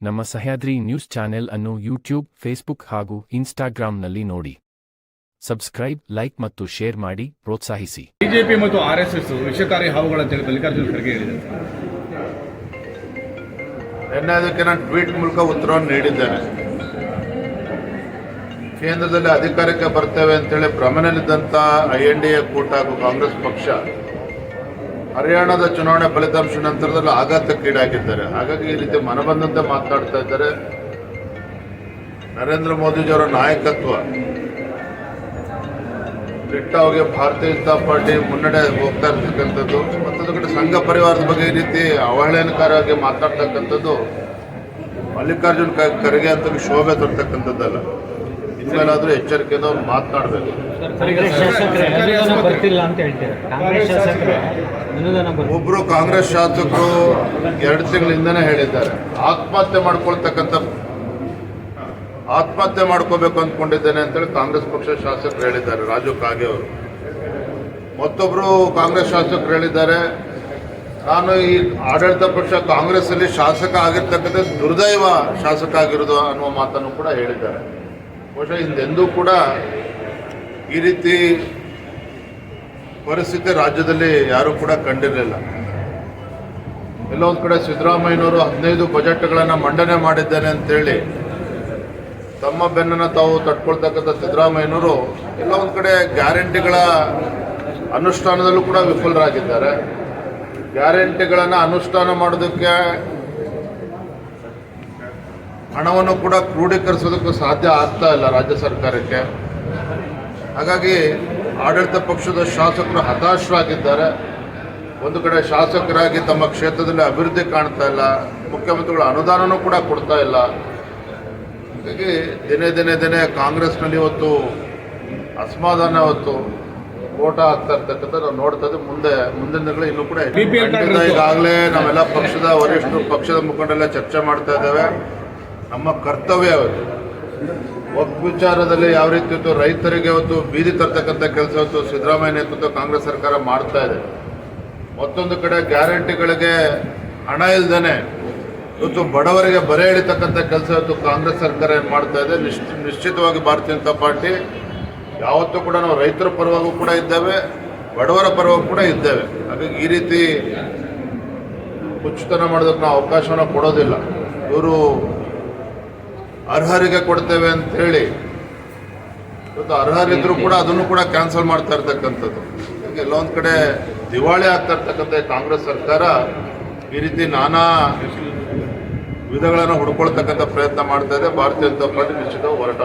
ನಮ್ಮ Sahyadri news channel ಅನ್ನು YouTube Facebook ಹಾಗೂ ಇನ್ಸ್ಟಾಗ್ರಾಂನಲ್ಲಿ ನೋಡಿ. ಸಬ್ಸ್ಕ್ರೈಬ್ ಲೈಕ್ ಮತ್ತು ಶೇರ್ ಮಾಡಿ ಪ್ರೋತ್ಸಾಹಿಸಿ. ಬಿಜೆಪಿ ಮತ್ತು ಆರ್ ಎಸ್ ಎಸ್ ವಿಷಕಾರಿ ಹಾವುಗಳಂತೇಳಿ ಮಲ್ಲಿಕಾರ್ಜುನ ಖರ್ಗೆ ಹೇಳಿದ್ದಾರೆ ನಿನ್ನೆ ಅದಕ್ಕೆ ನಾನು ಟ್ವೀಟ್ ಮೂಲಕ ಉತ್ತರವನ್ನು ನೀಡಿದ್ದೇನೆ. ಕೇಂದ್ರದಲ್ಲಿ ಅಧಿಕಾರಕ್ಕೆ ಬರ್ತೇವೆ ಅಂತೇಳಿ ಭ್ರಮಣಲ್ಲಿದ್ದಂಥ ಐ ಎನ್ ಡಿ ಎ ಕೂಟ ಹಾಗೂ ಕಾಂಗ್ರೆಸ್ ಪಕ್ಷ ಹರಿಯಾಣದ ಚುನಾವಣೆ ಫಲಿತಾಂಶ ನಂತರದಲ್ಲಿ ಆಘಾತಕ್ಕೀಡಾಗಿದ್ದಾರೆ ಹಾಗಾಗಿ ಈ ರೀತಿ ಮನಬಂದಂತೆ ಮಾತಾಡ್ತಾ ಇದ್ದಾರೆ ನರೇಂದ್ರ ಮೋದಿಜಿಯವರ ನಾಯಕತ್ವ. ದಿಟ್ಟವಾಗಿ ಭಾರತೀಯ ಜನತಾ ಪಾರ್ಟಿ ಮುನ್ನಡೆ ಹೋಗ್ತಾ ಇರ್ತಕ್ಕಂಥದ್ದು, ಮತ್ತೊಂದು ಕಡೆ ಸಂಘ ಪರಿವಾರದ ಬಗ್ಗೆ ಈ ರೀತಿ ಅವಹೇಳನಕಾರವಾಗಿ ಮಾತಾಡ್ತಕ್ಕಂಥದ್ದು ಮಲ್ಲಿಕಾರ್ಜುನ್ ಖರ್ಗೆ ಅಂತ ಶೋಭೆ ತರ್ತಕ್ಕಂಥದ್ದಲ್ಲ. ಇನ್ಮೇಲಾದ್ರೂ ಎಚ್ಚರಿಕೆಯಿಂದ ಅವ್ರು ಮಾತನಾಡಬೇಕು. ಕಾಂಗ್ರೆಸ್ ಶಾಸಕರೇ ಒಬ್ರು ಕಾಂಗ್ರೆಸ್ ಶಾಸಕರು ಎರಡು ತಿಂಗಳಿಂದನೇ ಹೇಳಿದ್ದಾರೆ. ಆತ್ಮಹತ್ಯೆ ಮಾಡ್ಕೊಳ್ತಕ್ಕಂಥ ಆತ್ಮಹತ್ಯೆ ಮಾಡ್ಕೋಬೇಕು ಅಂದ್ಕೊಂಡಿದ್ದೇನೆ ಅಂತೇಳಿ ಕಾಂಗ್ರೆಸ್ ಪಕ್ಷ ಶಾಸಕರು ಹೇಳಿದ್ದಾರೆ ರಾಜು ಕಾಗೆ ಅವರು. ಮತ್ತೊಬ್ರು ಕಾಂಗ್ರೆಸ್ ಶಾಸಕರು ಹೇಳಿದ್ದಾರೆ ನಾನು ಈ ಆಡಳಿತ ಪಕ್ಷ ಕಾಂಗ್ರೆಸ್ ಅಲ್ಲಿ ಶಾಸಕ ಆಗಿರ್ತಕ್ಕಂಥ ದುರ್ದೈವ ಶಾಸಕ ಆಗಿರೋದು ಅನ್ನುವ ಮಾತನ್ನು ಕೂಡ ಹೇಳಿದ್ದಾರೆ. ಬಹುಶಃ ಹಿಂದೆಂದೂ ಕೂಡ ಈ ರೀತಿ ಪರಿಸ್ಥಿತಿ ರಾಜ್ಯದಲ್ಲಿ ಯಾರೂ ಕೂಡ ಕಂಡಿರಲಿಲ್ಲ. ಎಲ್ಲೊಂದು ಕಡೆ ಸಿದ್ದರಾಮಯ್ಯನವರು ಹದಿನೈದು ಬಜೆಟ್ಗಳನ್ನು ಮಂಡನೆ ಮಾಡಿದ್ದೇನೆ ಅಂತೇಳಿ ತಮ್ಮ ಬೆನ್ನನ್ನು ತಾವು ತಟ್ಕೊಳ್ತಕ್ಕಂಥ ಸಿದ್ದರಾಮಯ್ಯನವರು ಎಲ್ಲ ಒಂದು ಕಡೆ ಗ್ಯಾರಂಟಿಗಳ ಅನುಷ್ಠಾನದಲ್ಲೂ ಕೂಡ ವಿಫಲರಾಗಿದ್ದಾರೆ. ಗ್ಯಾರಂಟಿಗಳನ್ನು ಅನುಷ್ಠಾನ ಮಾಡೋದಕ್ಕೆ ಹಣವನ್ನು ಕೂಡ ಕ್ರೋಢೀಕರಿಸೋದಕ್ಕೂ ಸಾಧ್ಯ ಆಗ್ತಾ ಇಲ್ಲ ರಾಜ್ಯ ಸರ್ಕಾರಕ್ಕೆ. ಹಾಗಾಗಿ ಆಡಳಿತ ಪಕ್ಷದ ಶಾಸಕರು ಹತಾಶರಾಗಿದ್ದಾರೆ. ಒಂದು ಕಡೆ ಶಾಸಕರಾಗಿ ತಮ್ಮ ಕ್ಷೇತ್ರದಲ್ಲಿ ಅಭಿವೃದ್ಧಿ ಕಾಣ್ತಾ ಇಲ್ಲ. ಮುಖ್ಯಮಂತ್ರಿಗಳು ಅನುದಾನನೂ ಕೂಡ ಕೊಡ್ತಾ ಇಲ್ಲ. ಹಾಗಾಗಿ ದಿನೇ ದಿನೇ ದಿನೇ ಕಾಂಗ್ರೆಸ್ನಲ್ಲಿ ಇವತ್ತು ಅಸಮಾಧಾನ ಇವತ್ತು ಓಟ ಆಗ್ತಾ ಇರ್ತಕ್ಕಂಥ ನಾವು ನೋಡ್ತಾ ಇದ್ದೀವಿ. ಮುಂದೆ ಮುಂದಿನ ದಿನಗಳು ಇನ್ನೂ ಕೂಡ ಈಗಾಗಲೇ ನಾವೆಲ್ಲ ಪಕ್ಷದ ವರಿಷ್ಠರು ಪಕ್ಷದ ಮುಖಂಡರೆಲ್ಲ ಚರ್ಚೆ ಮಾಡ್ತಾ ಇದ್ದೇವೆ. ನಮ್ಮ ಕರ್ತವ್ಯ ಅವತ್ತು. ಒಬ್ಬ ವಿಚಾರದಲ್ಲಿ ಯಾವ ರೀತಿ ಇವತ್ತು ರೈತರಿಗೆ ಇವತ್ತು ಬೀದಿ ತರ್ತಕ್ಕಂಥ ಕೆಲಸ ಇವತ್ತು ಸಿದ್ದರಾಮಯ್ಯ ನೇತೃತ್ವ ಕಾಂಗ್ರೆಸ್ ಸರ್ಕಾರ ಮಾಡ್ತಾ ಇದೆ. ಮತ್ತೊಂದು ಕಡೆ ಗ್ಯಾರಂಟಿಗಳಿಗೆ ಹಣ ಇಲ್ದೇನೆ ಇವತ್ತು ಬಡವರಿಗೆ ಬರೆ ಎಳಿತಕ್ಕಂಥ ಕೆಲಸ ಇವತ್ತು ಕಾಂಗ್ರೆಸ್ ಸರ್ಕಾರ ಏನು ಮಾಡ್ತಾ ಇದೆ, ನಿಶ್ಚಿ, ನಿಶ್ಚಿತವಾಗಿ ಭಾರತೀಯ ಜನತಾ ಪಾರ್ಟಿ ಯಾವತ್ತೂ ಕೂಡ ನಾವು ರೈತರ ಪರವಾಗೂ ಕೂಡ ಇದ್ದೇವೆ, ಬಡವರ ಪರವಾಗೂ ಕೂಡ ಇದ್ದೇವೆ. ಹಾಗಾಗಿ ಈ ರೀತಿ ಹುಚ್ಚುತನ ಮಾಡೋದಕ್ಕೆ ನಾವು ಅವಕಾಶವನ್ನು ಕೊಡೋದಿಲ್ಲ. ಇವರು ಅರ್ಹರಿಗೆ ಕೊಡ್ತೇವೆ ಅಂತ ಹೇಳಿ ಇವತ್ತು ಅರ್ಹರಿದ್ರು ಕೂಡ ಅದನ್ನು ಕೂಡ ಕ್ಯಾನ್ಸಲ್ ಮಾಡ್ತಾ ಇರ್ತಕ್ಕಂಥದ್ದು. ಎಲ್ಲೊಂದು ಕಡೆ ದಿವಾಳಿ ಆಗ್ತಾ ಇರ್ತಕ್ಕಂಥ ಕಾಂಗ್ರೆಸ್ ಸರ್ಕಾರ ಈ ರೀತಿ ನಾನಾ ವಿಧಗಳನ್ನು ಹುಡ್ಕೊಳ್ತಕ್ಕಂಥ ಪ್ರಯತ್ನ ಮಾಡ್ತಾ ಇದೆ. ಭಾರತೀಯ ಜನತಾ ಪಾರ್ಟಿ ನಿಶ್ಚಿತ ಹೋರಾಟ